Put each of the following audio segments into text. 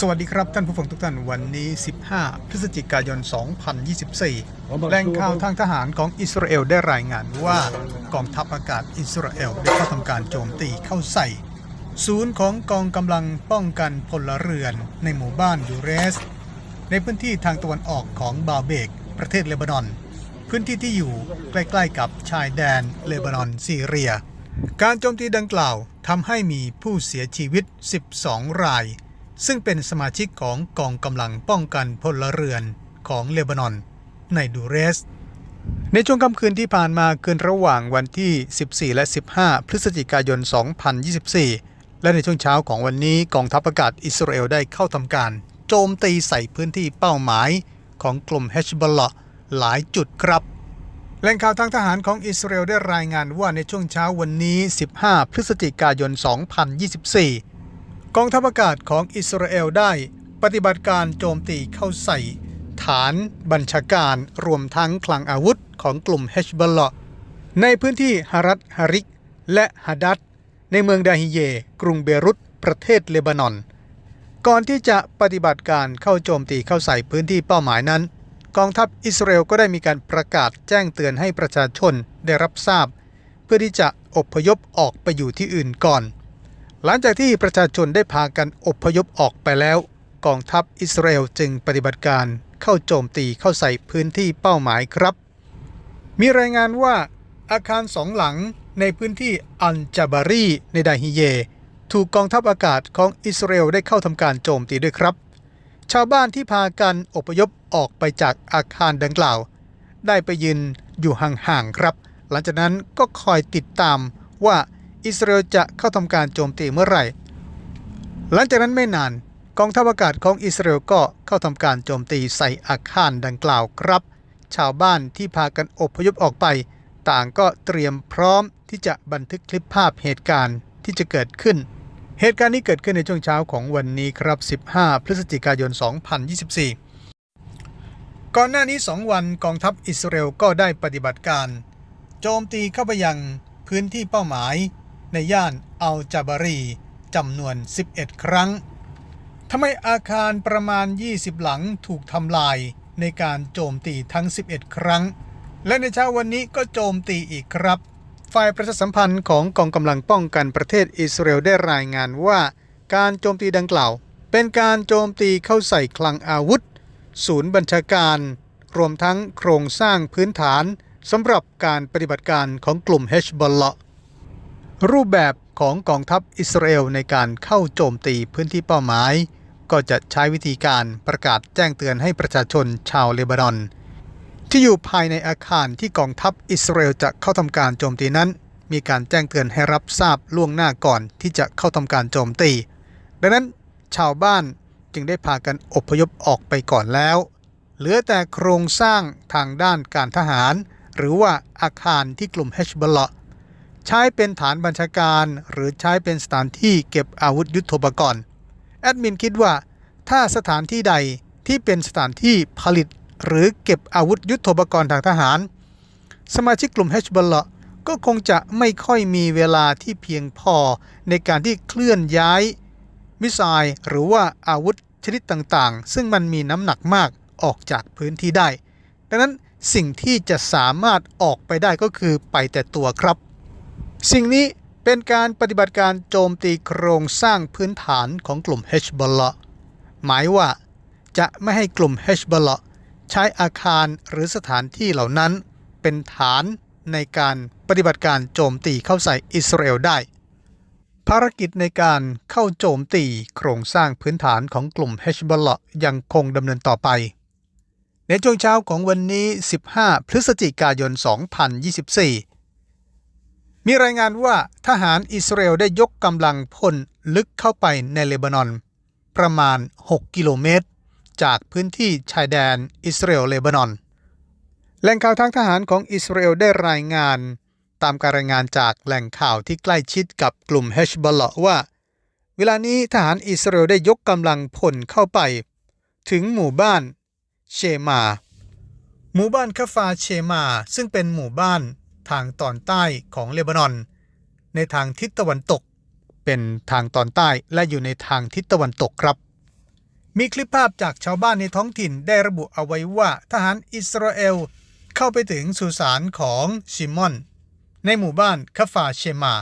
สวัสดีครับท่านผู้ฟังทุกท่านวันนี้ 15 พฤศจิกายน 2024 แหล่งข่าวทางทหารของอิสราเอลได้รายงานว่ากองทัพอากาศอิสราเอลได้เข้าทำการโจมตีเข้าใส่ ศูนย์ของกองกำลังป้องกันพลเรือนในหมู่บ้านยูเรส ในพื้นที่ทางตะวันออกของบาเบก ประเทศเลบานอน พื้นที่ที่อยู่ใกล้ๆกับชายแดนเลบานอนซีเรีย การโจมตีดังกล่าวทำให้มีผู้เสียชีวิต 12 ราย ซึ่งเป็นสมาชิกของกองกำลังป้องกันพลเรือนของเลบานอน ในดูเรส ในช่วงค่ำคืนที่ผ่านมาคืนระหว่างวันที่ 14 และ 15 พฤศจิกายน 2024 และในช่วงเช้าของวันนี้กองทัพอากาศอิสราเอลได้เข้าทำการ โจมตีใส่พื้นที่เป้าหมายของกลุ่มเฮชบอลล์หลายจุดครับแหล่งข่าวทางทหารของอิสราเอลได้รายงานว่าในช่วงเช้าวันนี้ 15 พฤศจิกายน 2024 กองทัพอากาศของอิสราเอลได้ปฏิบัติการโจมตีเข้าใส่ ฐานบัญชาการรวมทั้งคลังอาวุธของกลุ่มเฮชบลล์ในพื้นที่ฮารัตฮาริก และฮาดัดในเมืองดาฮิเย กรุงเบรุต ประเทศเลบานอน ก่อนที่จะปฏิบัติการเข้าโจมตีเข้าใส่พื้นที่เป้าหมายนั้น กองทัพอิสราเอลก็ได้มีการประกาศแจ้งเตือนให้ประชาชนได้รับทราบ เพื่อที่จะอพยพออกไปอยู่ที่อื่นก่อน หลังจากที่ประชาชนได้พากันอพยพออกไปแล้ว กองทัพอิสราเอลจึงปฏิบัติการเข้าโจมตีเข้าใส่พื้นที่เป้าหมายครับ มีรายงานว่าอาคารสองหลังในพื้นที่อันจาบารีในดาฮิเย ถูกกองทัพอากาศของอิสราเอลได้เข้าทำการโจมตีด้วยครับ ชาวบ้านที่พากันอพยพออกไปจากอาคารดังกล่าว ได้ไปยืนอยู่ห่างๆครับ หลังจากนั้นก็คอยติดตามว่า อิสราเอลจะเข้าทำการโจมตีเมื่อไหร่ หลังจากนั้นไม่นานกองทัพอากาศของอิสราเอลก็เข้าทำการโจมตีใส่อาคารดังกล่าวครับ ชาวบ้านที่พากันอบพยพออกไป ต่างก็เตรียมพร้อมที่จะบันทึกคลิปภาพเหตุการณ์ที่จะเกิดขึ้น เหตุการณ์นี้เกิดขึ้นในช่วงเช้าของวันนี้ครับ 15 พฤศจิกายน 2024 ก่อนหน้านี้ 2 วันกองทัพอิสราเอลก็ได้ปฏิบัติการ โจมตีเข้าไปยังพื้นที่เป้าหมาย ในย่านอัลจาบารีจำนวน 11 ครั้งทำไมอาคารประมาณ 20 หลังถูกทำลายในการโจมตีทั้ง 11 ครั้ง และในเช้าวันนี้ก็โจมตีอีกครับ ฝ่ายประชาสัมพันธ์ของกองกำลังป้องกันประเทศอิสราเอลได้รายงานว่า การโจมตีดังกล่าว เป็นการโจมตีเข้าใส่คลังอาวุธ ศูนย์บัญชาการ รวมทั้งโครงสร้างพื้นฐานสำหรับการปฏิบัติการของกลุ่มเฮชบอลเล์ รูปแบบของกองทัพอิสราเอลในการเข้าโจมตีพื้นที่เป้าหมาย ก็จะใช้วิธีการประกาศแจ้งเตือนให้ประชาชนชาวเลบานอน ที่อยู่ภายในอาคารที่กองทัพอิสราเอลจะเข้าทำการโจมตีนั้น มีการแจ้งเตือนให้รับทราบล่วงหน้าก่อนที่จะเข้าทำการโจมตี ดังนั้นชาวบ้านจึงได้พากันอพยพออกไปก่อนแล้ว เหลือแต่โครงสร้างทางด้านการทหาร หรือว่าอาคารที่กลุ่มเฮชบอล ใช้เป็นฐานบัญชาการ หรือใช้เป็นสถานที่เก็บอาวุธยุโทโธปกรณ์แอดมินคิดว่า ถ้าสถานที่ใดที่เป็นสถานที่ผลิต หรือเก็บอาวุธยุโทโธปกรณ์ทางทหาร สมาชิกกลุ่มเฮชบอลก็คงจะไม่ค่อยมีเวลาที่เพียงพอในการที่เคลื่อนย้าย มิสไซล์หรือว่าอาวุธชนิดต่างๆ ซึ่งมันมีน้ำหนักมากออกจากพื้นที่ได้ ดังนั้นสิ่งที่จะสามารถออกไปได้ก็คือไปแต่ตัวครับ สิ่งนี้เป็นการปฏิบัติการโจมตีโครงสร้างพื้นฐานของกลุ่มเฮชบอลหมายว่าจะไม่ให้กลุ่มเฮชบอลใช้อาคารหรือสถานที่เหล่านั้น เป็นฐานในการปฏิบัติการโจมตีเข้าใส่อิสราเอลได้ ภารกิจในการเข้าโจมตีโครงสร้างพื้นฐานของกลุ่มเฮชบอลยังคงดำเนินต่อไป ในช่วงเช้าของวันนี้ 15 พฤศจิกายน 2024 มีรายงานว่าทหารอิสราเอลได้ยกกำลังพลลึกเข้าไปในเลบานอน ประมาณ 6 กิโลเมตร จากพื้นที่ชายแดนอิสราเอลเลบานอน แหล่งข่าวทางทหารของอิสราเอลได้รายงาน ตามการรายงานจากแหล่งข่าวที่ใกล้ชิดกับกลุ่มเฮชบอลว่า เวลานี้ทหารอิสราเอลได้ยกกำลังพลเข้าไป ถึงหมู่บ้านเชมา หมู่บ้านคาฟาเชมา ซึ่งเป็นหมู่บ้าน ทางตอนใต้ของเลบานอน ในทางทิศตะวันตก เป็นทางตอนใต้และอยู่ในทางทิศตะวันตกครับ มีคลิปภาพจากชาวบ้านในท้องถิ่นได้ระบุเอาไว้ว่าทหารอิสราเอลเข้าไปถึงสุสานของชิมอน ในหมู่บ้านคาฟาเชมา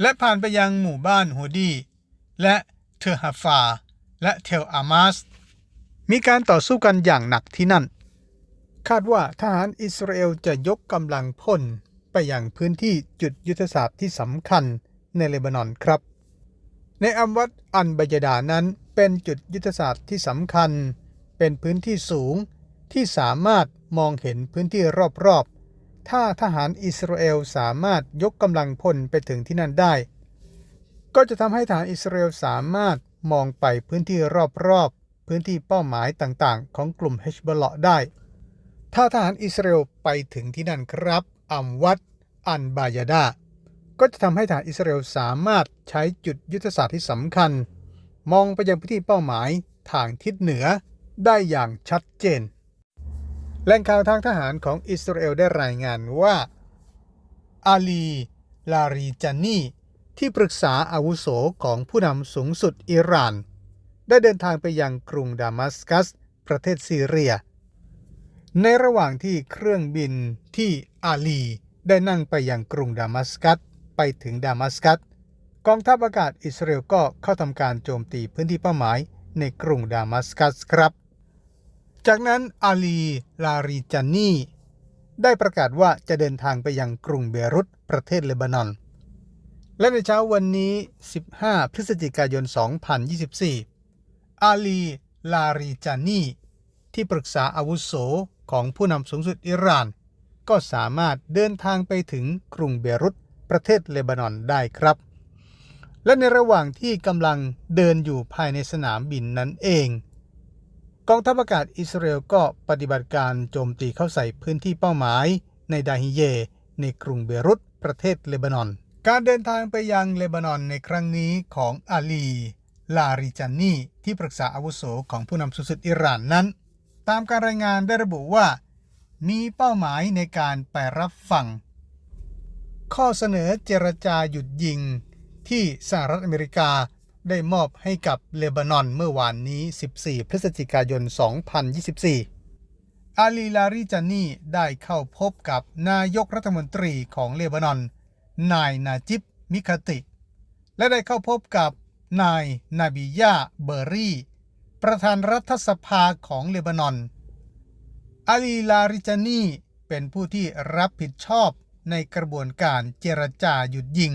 และผ่านไปยังหมู่บ้านฮูดี และเทอร์ฮาฟา และเทลอามาส มีการต่อสู้กันอย่างหนักที่นั่น คาดว่าทหารอิสราเอลจะยกกำลังพลไปยังพื้นที่จุดยุทธศาสตร์ที่สำคัญในเลบานอนครับ ในอัมวัดอันบยดานั้นเป็นจุดยุทธศาสตร์ที่สำคัญ เป็นพื้นที่สูงที่สามารถมองเห็นพื้นที่รอบๆ ถ้าทหารอิสราเอลสามารถยกกำลังพลไปถึงที่นั่นได้ ก็จะทำให้ทหารอิสราเอลสามารถมองไปพื้นที่รอบๆ พื้นที่เป้าหมายต่างๆ ของกลุ่มเฮชบอลได้ ถ้าทหารอิสราเอลไปถึงที่นั่นครับอัมวัดอันบายาดา ก็จะทำให้ทหารอิสราเอลสามารถใช้จุดยุทธศาสตร์ที่สำคัญ มองไปยังพื้นที่เป้าหมายทางทิศเหนือได้อย่างชัดเจนแหล่งข่าวทางทหารของอิสราเอลได้รายงานว่า อาลี ลารีจานีที่ปรึกษาอาวุโสของผู้นำสูงสุดอิหร่าน ได้เดินทางไปยังกรุงดามัสกัส ประเทศซีเรีย ในระหว่างที่เครื่องบินที่อาลีได้นั่งไปยังกรุงดามัสกัส ไปถึงดามัสกัส กองทัพอากาศอิสราเอลก็เข้าทำการโจมตีพื้นที่เป้าหมายในกรุงดามัสกัสครับ จากนั้นอาลีลารีจานีได้ประกาศว่าจะเดินทางไปยังกรุงเบรุตประเทศเลบานอน และในเช้าวันนี้ 15 พฤศจิกายน 2024 อาลีลารีจานีที่ปรึกษาอาวุโส ของผู้นำสูงสุดอิหร่าน ก็สามารถเดินทางไปถึงกรุงเบรุตประเทศเลบานอนได้ครับ และในระหว่างที่กำลังเดินอยู่ภายในสนามบินนั้นเอง กองทัพอากาศอิสราเอลก็ปฏิบัติการโจมตีเข้าใส่พื้นที่เป้าหมายในดาฮิเย ในกรุงเบรุตประเทศเลบานอน การเดินทางไปยังเลบานอนในครั้งนี้ของอาลี ลาริจานีที่ปรึกษาอาวุโสของผู้นำสูงสุดอิหร่านนั้น ตามการรายงานได้ระบุว่า มีเป้าหมายในการไปรับฟัง ข้อเสนอเจรจาหยุดยิง ที่สหรัฐอเมริกาได้มอบให้กับเลบานอนเมื่อวานนี้ 14 พฤศจิกายน 2024 อาลีลาริจานีได้เข้าพบกับนายกรัฐมนตรีของเลบานอน นายนาจิบมิคติ และได้เข้าพบกับนายนาบิยาเบอร์รี่ ประธานรัฐสภาของเลบานอน อาลีลาริจานีเป็นผู้ที่รับผิดชอบในกระบวนการเจรจาหยุดยิง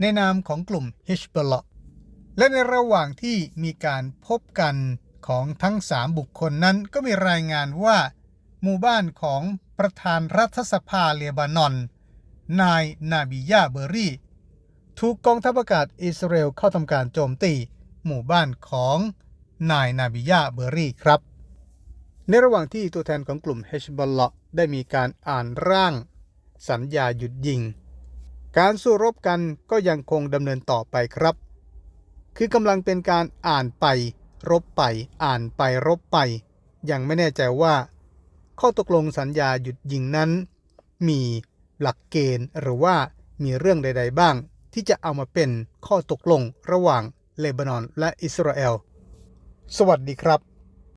ในนามของกลุ่มฮิชบอลและในระหว่างที่มีการพบกันของทั้งสามบุคคลนั้นก็มีรายงานว่า หมู่บ้านของประธานรัฐสภาเลบานอน นายนาบิยาเบอรี่ ถูกกองทัพอากาศอิสราเอลเข้าทำการโจมตี หมู่บ้านของ นายนาบิยาเบอรี่ครับ ในระหว่างที่ตัวแทนของกลุ่มเฮชบอลเลาะได้มีการอ่านร่าง สัญญาหยุดยิง การสู้รบกันก็ยังคงดำเนินต่อไปครับ คือกำลังเป็นการอ่านไป รบไป อ่านไปรบไป ยังไม่แน่ใจว่า ข้อตกลงสัญญาหยุดยิงนั้น มีหลักเกณฑ์หรือว่ามีเรื่องใด ๆ บ้าง ที่จะเอามาเป็นข้อตกลงระหว่างเลบานอนและอิสราเอล สวัสดีครับ